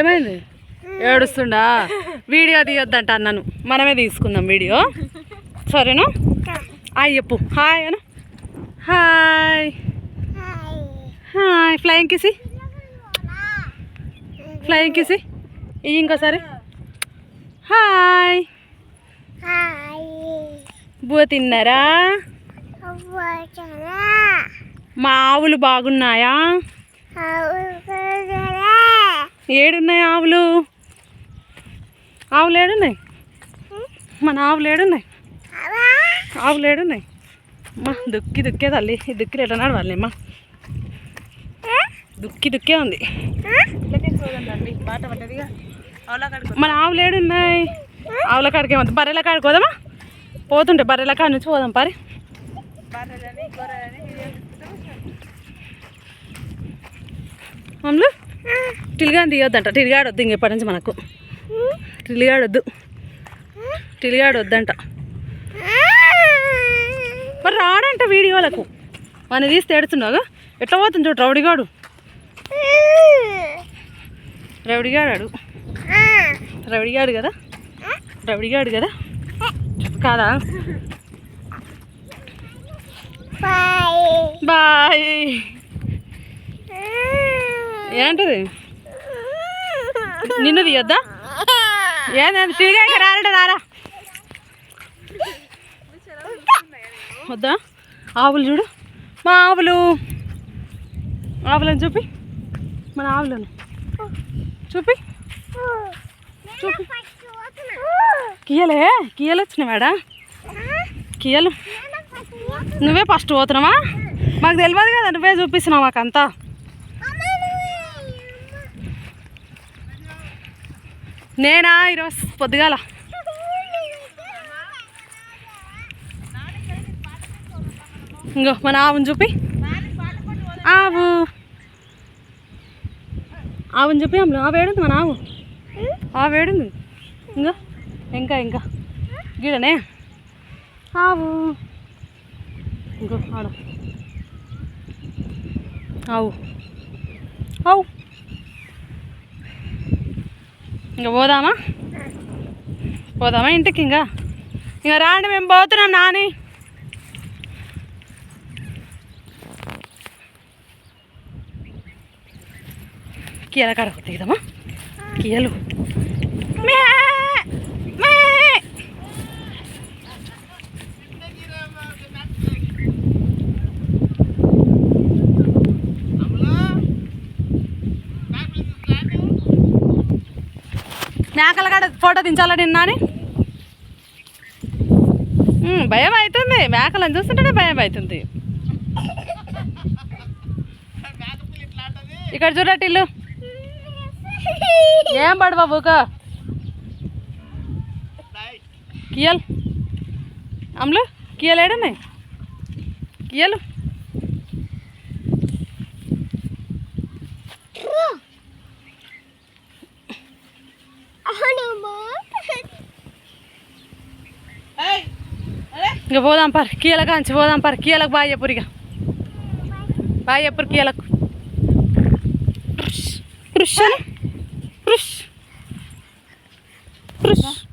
ఏమైంది? ఏడుస్తుండా? వీడియో తీయొద్దంట అన్నాను. మనమే తీసుకుందాం వీడియో. సరేనా? హాయ్ చెప్పు. హాయ్ అను. Hi. Hi. Flying kiss flying kiss ఇయ్యి ఇంకోసారి. హాయ్. బువ తిన్నారా? మా ఆవులు బాగున్నాయా? ఏడున్నాయి ఆవులు? ఆవులు ఏడున్నాయి? మన ఆవులు ఏడున్నాయి? ఆవులు ఏడున్నాయి? అమ్మా దుక్కి దుక్కే తల్లి. ఈ దుక్కి ఎట్లా నడవాలి అమ్మా? దుక్కి దుక్కే ఉంది. మన ఆవులు ఏడున్నాయి? ఆవుల కాడికి ఏమంత బర్రెల కాడికి పోదామా? పోతుంటే బర్రెల కాడి నుంచి పోదాం పరి. అమ్లు టిలిగాని తీయొద్దంట టిలిగాడు వద్దు ఇంకెప్పటి నుంచి మనకు. టిలిగాడు వద్దు టిలిగాడు వద్దంట మరి రాడంట వీడియోలకు. మన తీసి తేడుతున్నాగా ఎట్లా పోతుంది చూడు రౌడిగాడు. రౌడిగాడు రౌడిగాడు కదా? రౌడిగాడు కదా? కాదా? బాయ్. ఏంటది నిన్ను తీయొద్దా? ఏంది తిరిగా ఇక్కడ రారా. వద్దా? ఆవులు చూడు. మా ఆవులు. ఆవులను చూపి. మన ఆవులను. చూపి. చూపి. కియలే? కియలు వచ్చినాయి మేడా. కియలు. నువ్వే ఫస్ట్ పోతున్నావా? మాకు తెలియదు కదా నువ్వే చూపిస్తున్నావు మాకంతా. నేనా? ఈరోజు పొద్దుగాల. ఇంకో మన ఆవును చూపి. ఆవు. ఆవుని చూపి అమ్మ ఆవు ఏడుంది మన ఆవు? ఆవు ఏడుంది? ఇంకా. ఇంకా ఇంకా. గీడనే? ఆవు. ఇంకో ఆడ. ఆవు. ఆవు. ఇంకా పోదామా? పోదామా ఇంటికి ఇంకా? ఇంకా రాండి మేము పోతున్నాం నాని. కీలకాడ దిగుదామా కీయలు మే! మే! మేకల కాడ ఫోటో దించాలా నిన్న అని భయం అవుతుంది. మేకలను చూస్తుంటేనే భయం అవుతుంది. ఇక్కడ చూడటిల్లు ఏం పడు బాబుక కియల్. అమ్ములు కియల్ ఏడున్నాయి? కియలు. இங்கே போதான் பார். கீழே காமிச்சு போதான் பார். கீழே பாய புரிக்க பாய புரி கீழே. புருஷன் புருஷ். புருஷ்.